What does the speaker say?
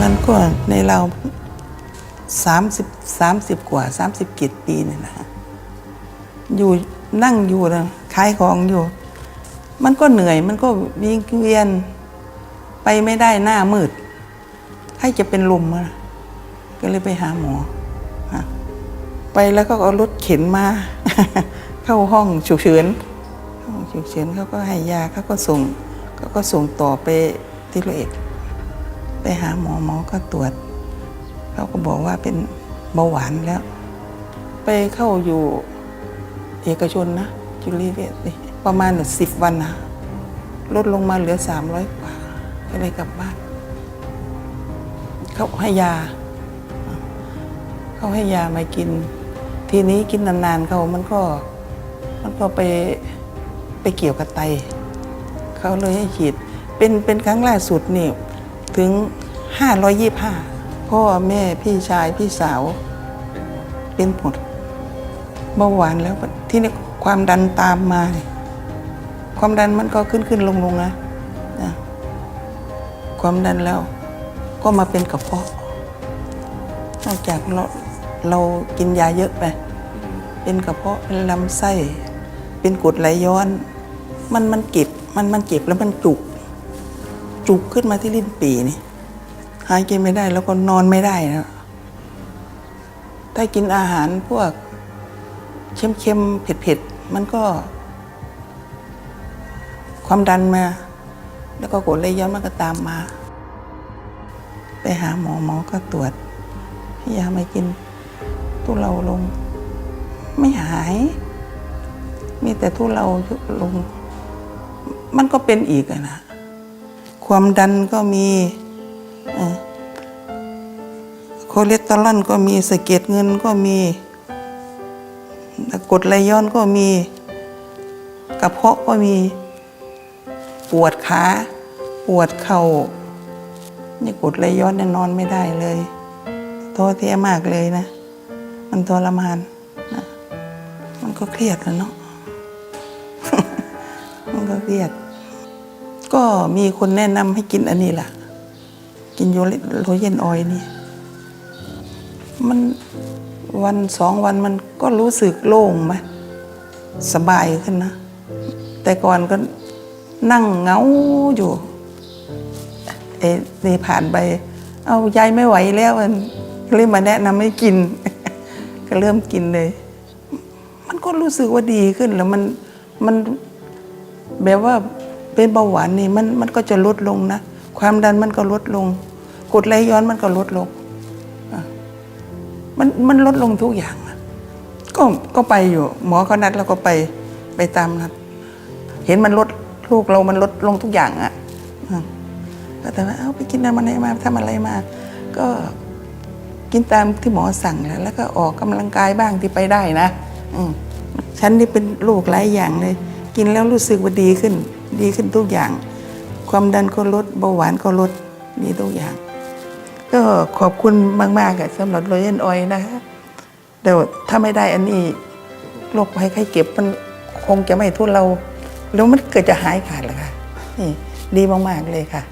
มันก็ในเราสามสิบสามสิบกว่าสามสิบกิปีเนี่ยนะอยู่นั่งอยู่นะขายของอยู่ มันก็เหนื่อยมันก็วิ่งเวียน ไปไม่ได้หน้ามืด ให้จะเป็นลมอะก็เลยไปหาหมอ ไปแล้วก็เอารถเข็นมา เข้าห้องฉุกเฉินห้องฉุกเฉินเขาก็ให้ยาเขาก็ส่งเขาก็ส่งต่อไปที่โรอยเอ็ด ไปหาหมอหมอก็ตรวจเขาก็บอกว่าเป็นเบาหวานแล้ว ไปเข้าอยู่เอกชนนะ จุลีเวชนี่ประมาณสิบวันนะลดลงมาเหลือสามร้อยกว่าก็เลยกลับบ้าน เขาให้ยา เขาให้ยามากิน ทีนี้กินนานๆเขามันก็ มันก็ไปไปเกี่ยวกับไต เขาเลยให้ฉีด เป็นเป็นครั้งล่าสุดนี่ ถึง 525 พ่อแม่พี่ชายพี่สาว เป็นหมดเบาหวานแล้วที่นี่ความดันตามมา ความดันมันก็ขึ้นขึ้นลงลงนะนะความดันแล้วก็มาเป็นกระเพาะ นอกจากเราเรากินยาเยอะไป เป็นกระเพาะเป็นลำไส้ เป็นกรดไหลย้อน มันมันเก็บมันมันเจ็บแล้วมันจุก จุกขึ้นมาที่ลิ้นปีนี่หายใจไม่ได้แล้วก็นอนไม่ได้นะถ้ากินอาหารพวกเค็มๆเผ็ดๆมันก็ ความดันมา แล้วก็กดไหลยย้อนมันก็ตามมา ไปหาหมอหมอก็ตรวจให้ยามากินทุเราลง ไม่หาย มีแต่ทุเราลง มันก็เป็นอีกอะนะ ความดันก็มีคอเลสเตอรอลก็มีสะเก็ดเงินก็มีกดไหลย้อนก็มีกระเพาะก็มีปวดขาปวดเข่านี่กดไหลย้อนเนี่ยนอนไม่ได้เลยท้อแท้มากเลยนะ มันทรมานนะมันก็เครียดนะเนาะมันก็เครียด ก็มีคนแนะนำให้กินอันนี้ล่ะ กินโยโรเยนออยนี่ มันวันสองวันมันก็รู้สึกโล่งไหมสบายขึ้นนะ แต่ก่อนก็นั่งเงาอยู่เอ้นี่ผ่านไป เอายายไม่ไหวแล้วมันเลยมาแนะนำให้กิน ก็เริ่มกินเลย มันก็รู้สึกว่าดีขึ้นแล้วมันมันแบบว่า เป็นเบาหวานนี่มันมันก็จะลดลงนะ ความดันมันก็ลดลงกดไหลย้อนมันก็ลดลงมันมันลดลงทุกอย่างก็ก็ไปอยู่ หมอเขานัดแล้วก็ไปไปตามนัดเห็นมันลดลูกเรามันลดลงทุกอย่างอะ่ะก็แต่ว่าเอาไปกินอะไรมาทำอะไรมา ก็กินตามที่หมอสั่งแล้ว แล้วก็ออกกำลังกายบ้างที่ไปได้นะ อืฉันนี่เป็นโรคหลายอย่างเลย กินแล้วรู้สึกว่าดีขึ้น ดีขึ้นทุกอย่าง ความดันก็ลดเบาหวานก็ลดดีทุกอย่าง ก็ขอบคุณมากๆอะสำหรับโรเยนออยนะคะเดี๋ยวถ้าไม่ได้อันนี้โรคภัยไข้เจ็บมันคงจะไม่ทุนเรา แล้วมันเกิดจะหายขาดเลยค่ะนี่ดีมากๆเลยค่ะ